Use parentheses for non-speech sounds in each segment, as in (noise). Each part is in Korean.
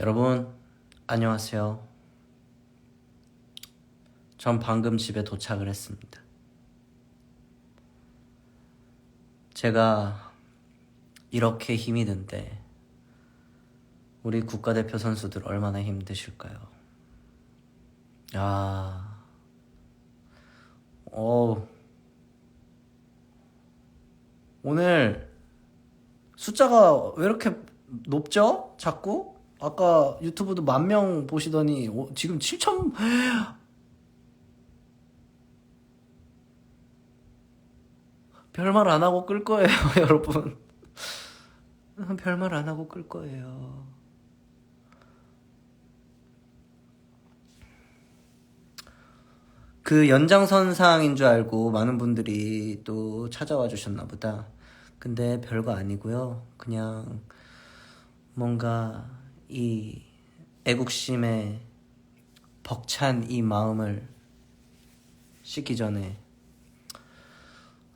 여러분, 안녕하세요. 전 방금 집에 도착을 했습니다. 제가 이렇게 힘이 든데, 우리 국가대표 선수들 얼마나 힘드실까요? 아, 어, 오늘 숫자가 왜 이렇게 높죠? 자꾸? 아까 유튜브도 만 명 보시더니 오, 지금 7천 (gasps) 별말 안 하고 끌 거예요, (laughs) 여러분. (laughs) 별말 안 하고 끌 거예요. 그 연장선상인 줄 알고 많은 분들이 또 찾아와 주셨나 보다. 근데 별거 아니고요. 그냥 뭔가 이 애국심에 벅찬 이 마음을 씻기 전에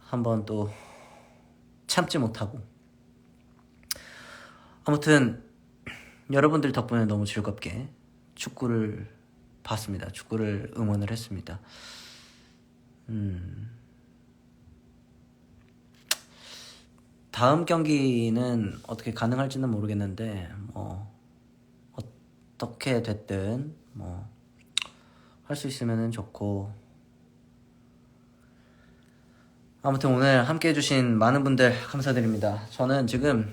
한번 또 참지 못하고 아무튼 여러분들 덕분에 너무 즐겁게 축구를 봤습니다. 축구를 응원을 했습니다. 음. 다음 경기는 어떻게 가능할지는 모르겠는데 뭐 어떻게 됐든 뭐 할 수 있으면 좋고 아무튼 오늘 함께 해주신 많은 분들 감사드립니다. 저는 지금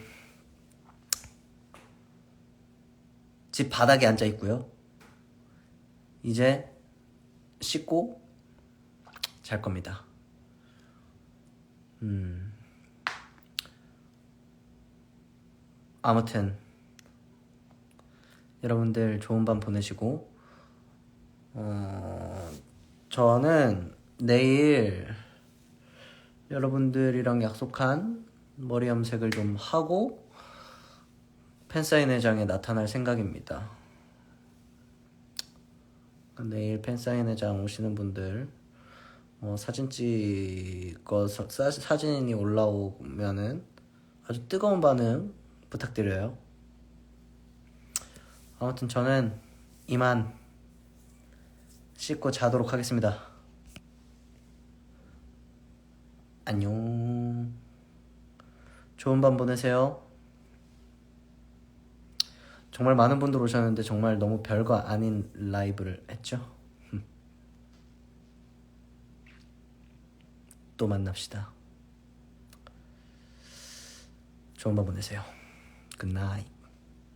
집 바닥에 앉아 있고요. 이제 씻고 잘 겁니다. 음. 아무튼 여러분들 좋은 밤 보내시고 어, 저는 내일 여러분들이랑 약속한 머리 염색을 좀 하고 팬사인회장에 나타날 생각입니다. 내일 팬사인회장 오시는 분들 어, 사진 사, 사진이 올라오면은 아주 뜨거운 반응 부탁드려요. 아무튼 저는 이만 씻고 자도록 하겠습니다. 안녕. 좋은 밤 보내세요. 정말 많은 분들 오셨는데 정말 너무 별거 아닌 라이브를 했죠. (laughs) 또 만납시다. 좋은 밤 보내세요. 굿나잇.